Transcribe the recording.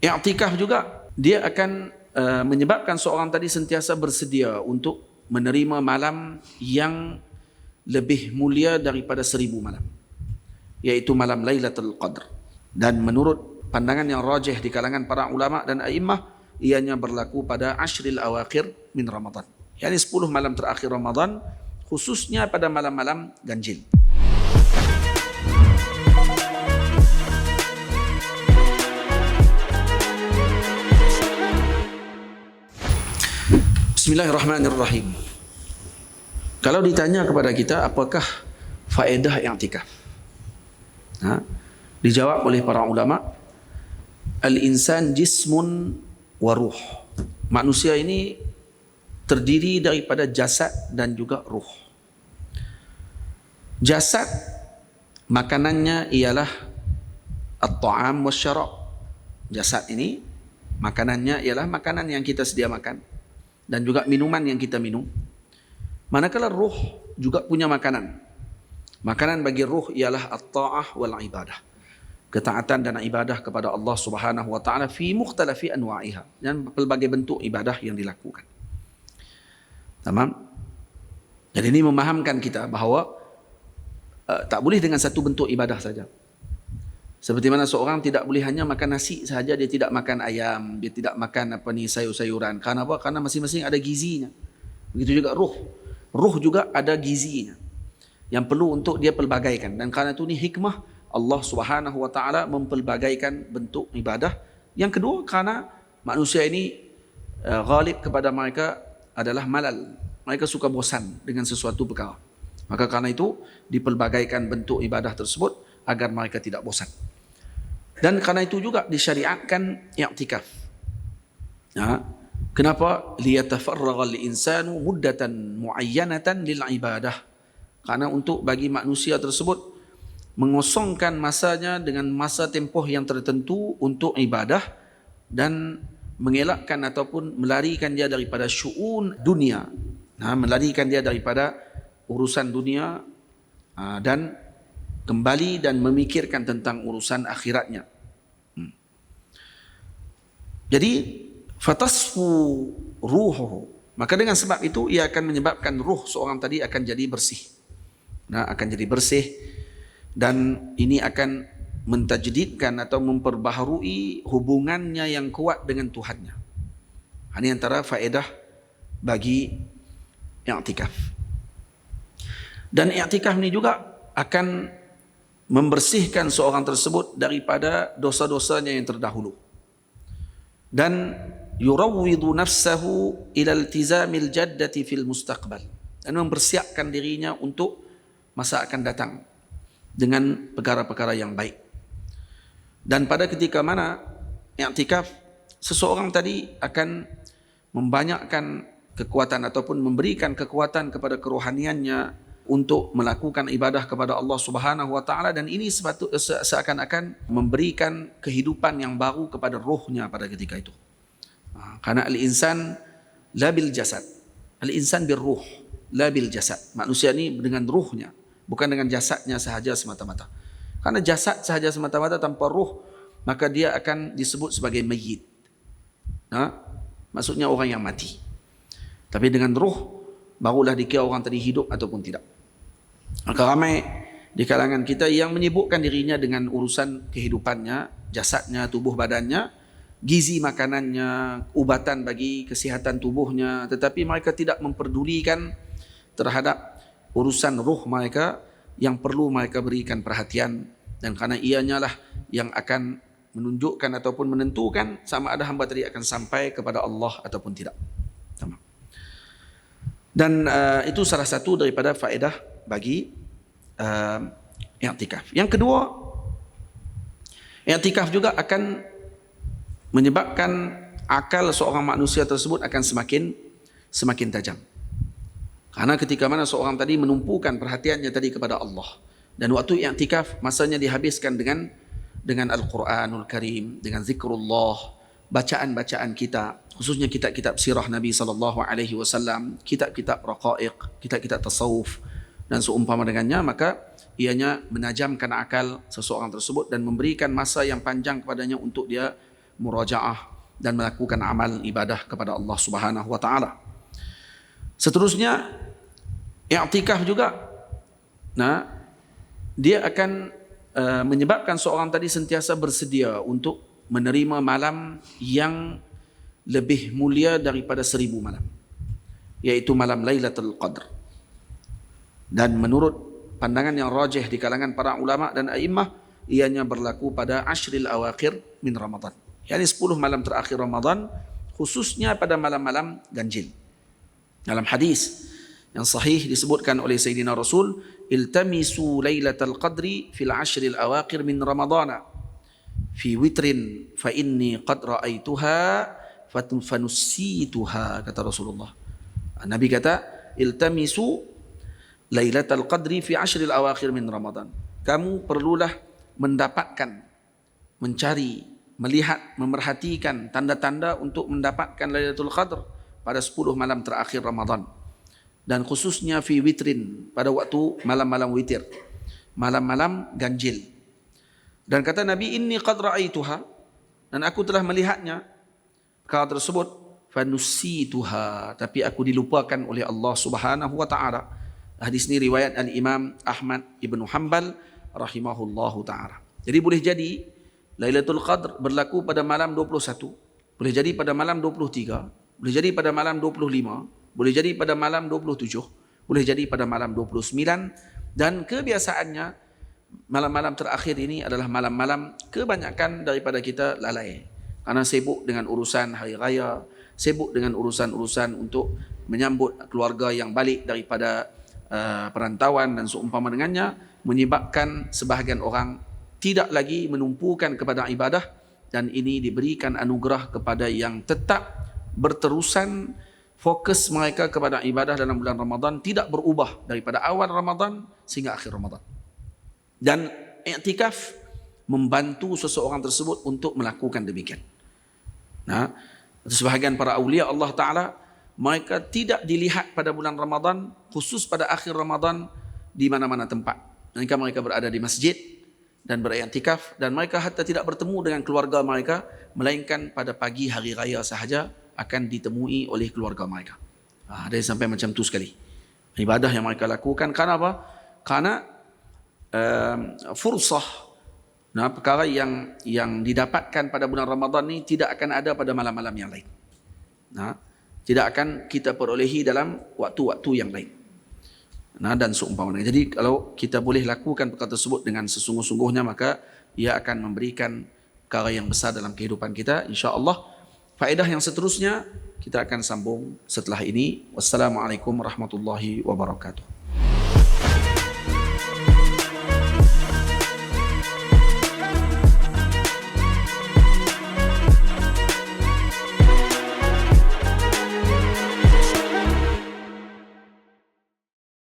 I'tikaf juga. Dia akan uh, menyebabkan seorang tadi sentiasa bersedia untuk menerima malam yang lebih mulia daripada seribu malam yaitu malam Lailatul Qadr. Dan menurut pandangan yang rajih di kalangan para ulama dan a'immah ianya berlaku pada ashril awakhir min Ramadan. Yakni 10 malam terakhir Ramadan khususnya pada malam-malam ganjil Bismillahirrahmanirrahim. Kalau ditanya kepada kita apakah faedah i'tikaf? Ha? Dijawab oleh para ulama, al-insan jismun wa ruh. Manusia ini terdiri daripada jasad dan juga ruh. Jasad makanannya ialah at-ta'am wa syarab. Jasad ini makanannya ialah makanan yang kita sedia makan dan juga minuman yang kita minum. Manakala ruh juga punya makanan. Makanan bagi ruh ialah at-ta'ah wal ibadah. Ketaatan dan ibadah kepada Allah Subhanahu wa taala fi mukhtalafi anwa'iha dan pelbagai bentuk ibadah yang dilakukan. Tamam? Jadi ini memahamkan kita bahawa uh, tak boleh dengan satu bentuk ibadah saja. Seperti mana seorang tidak boleh hanya makan nasi sahaja, dia tidak makan ayam, dia tidak makan apa ni sayur-sayuran. Karena apa? Karena masing-masing ada gizinya. Begitu juga ruh. Ruh juga ada gizinya. Yang perlu untuk dia pelbagaikan. Dan karena itu ni hikmah Allah Subhanahu wa taala mempelbagaikan bentuk ibadah. Yang kedua karena manusia ini uh, ghalib kepada mereka adalah malal. Mereka suka bosan dengan sesuatu perkara. Maka karena itu dipelbagaikan bentuk ibadah tersebut agar mereka tidak bosan. Dan karena itu juga disyariatkan i'tikaf. Ya. Kenapa? Liyatafarragha al-insanu muddatan muayyanatan lil ibadah. Karena untuk bagi manusia tersebut mengosongkan masanya dengan masa tempoh yang tertentu untuk ibadah dan mengelakkan ataupun melarikan dia daripada syu'un dunia. Nah, melarikan dia daripada urusan dunia ah, dan kembali dan memikirkan tentang urusan akhiratnya. Jadi fatasfu ruhuhu. Maka dengan sebab itu ia akan menyebabkan ruh seorang tadi akan jadi bersih. Nah, akan jadi bersih dan ini akan mentajdidkan atau memperbaharui hubungannya yang kuat dengan Tuhannya. Ini antara faedah bagi i'tikaf. Dan i'tikaf ini juga akan membersihkan seorang tersebut daripada dosa-dosanya yang terdahulu dan yurawwidu nafsahu ila iltizamil jaddati fil mustaqbal. Dan mempersiapkan dirinya untuk masa akan datang dengan perkara-perkara yang baik. Dan pada ketika mana i'tikaf seseorang tadi akan membanyakkan kekuatan ataupun memberikan kekuatan kepada kerohaniannya untuk melakukan ibadah kepada Allah Subhanahu wa taala dan ini sepatut seakan-akan memberikan kehidupan yang baru kepada rohnya pada ketika itu. Ha, karena al-insan la bil jasad. Al-insan bir ruh, la bil jasad. Manusia ini dengan ruhnya, bukan dengan jasadnya sahaja semata-mata. Karena jasad sahaja semata-mata tanpa ruh, maka dia akan disebut sebagai mayit. Ha? Maksudnya orang yang mati. Tapi dengan ruh, barulah dikira orang tadi hidup ataupun tidak. Maka ramai di kalangan kita yang menyibukkan dirinya dengan urusan kehidupannya, jasadnya, tubuh badannya, gizi makanannya, ubatan bagi kesihatan tubuhnya, tetapi mereka tidak memperdulikan terhadap urusan ruh mereka yang perlu mereka berikan perhatian. Dan karena ianya lah yang akan menunjukkan ataupun menentukan sama ada hamba tadi akan sampai kepada Allah ataupun tidak. Dan uh, itu salah satu daripada faedah bagi uh, i'tikaf. Yang kedua, i'tikaf juga akan menyebabkan akal seorang manusia tersebut akan semakin semakin tajam. Karena ketika mana seorang tadi menumpukan perhatiannya tadi kepada Allah dan waktu i'tikaf masanya dihabiskan dengan dengan Al-Quranul Karim, dengan zikrullah, bacaan-bacaan kita, khususnya kitab-kitab sirah Nabi sallallahu alaihi wasallam, kitab-kitab raqaiq, kitab-kitab tasawuf, dan seumpama dengannya maka ianya menajamkan akal seseorang tersebut dan memberikan masa yang panjang kepadanya untuk dia murajaah dan melakukan amal ibadah kepada Allah Subhanahu wa taala. Seterusnya i'tikaf juga nah dia akan uh, menyebabkan seorang tadi sentiasa bersedia untuk menerima malam yang lebih mulia daripada seribu malam yaitu malam Lailatul Qadr dan menurut pandangan yang rajih di kalangan para ulama dan a'immah ianya berlaku pada ashril awakir min Ramadan. Yakni 10 malam terakhir Ramadan khususnya pada malam-malam ganjil. Dalam hadis yang sahih disebutkan oleh Sayyidina Rasul iltamisu lailatul qadri fil ashril awakir min ramadana. Fi witrin fa inni qad ra'aituha fanussituha kata Rasulullah. Nabi kata iltamisu lailatul qadri fi ashril awakhir min ramadan. Kamu perlulah mendapatkan mencari melihat memerhatikan tanda-tanda untuk mendapatkan lailatul qadr pada 10 malam terakhir Ramadan. Dan khususnya fi witrin pada waktu malam-malam witir. Malam-malam ganjil. Dan kata Nabi inni qad ra'aituha. Dan aku telah melihatnya. Perkara tersebut fanusituha tapi aku dilupakan oleh Allah Subhanahu wa taala. Hadis ini riwayat Al-Imam Ahmad Ibn Hanbal rahimahullahu taala. Jadi boleh jadi Lailatul Qadr berlaku pada malam 21, boleh jadi pada malam 23, boleh jadi pada malam 25, boleh jadi pada malam 27, boleh jadi pada malam 29 dan kebiasaannya malam-malam terakhir ini adalah malam-malam kebanyakan daripada kita lalai. Karena sibuk dengan urusan hari raya, sibuk dengan urusan-urusan untuk menyambut keluarga yang balik daripada uh, perantauan dan seumpama dengannya, menyebabkan sebahagian orang tidak lagi menumpukan kepada ibadah dan ini diberikan anugerah kepada yang tetap berterusan fokus mereka kepada ibadah dalam bulan Ramadan tidak berubah daripada awal Ramadan sehingga akhir Ramadan dan i'tikaf membantu seseorang tersebut untuk melakukan demikian. Nah, sebahagian para awliya Allah Taala mereka tidak dilihat pada bulan Ramadan khusus pada akhir Ramadan di mana-mana tempat. Mereka mereka berada di masjid dan beriktikaf dan mereka hatta tidak bertemu dengan keluarga mereka melainkan pada pagi hari raya sahaja akan ditemui oleh keluarga mereka. Ah, ada sampai macam tu sekali. Ibadah yang mereka lakukan karena apa? Karena Um, fursah nah perkara yang yang didapatkan pada bulan Ramadan ni tidak akan ada pada malam-malam yang lain. Nah, tidak akan kita perolehi dalam waktu-waktu yang lain. Nah dan seumpamanya. Jadi kalau kita boleh lakukan perkara tersebut dengan sesungguh-sungguhnya maka ia akan memberikan perkara yang besar dalam kehidupan kita insya-Allah. Faedah yang seterusnya kita akan sambung setelah ini. Wassalamualaikum warahmatullahi wabarakatuh.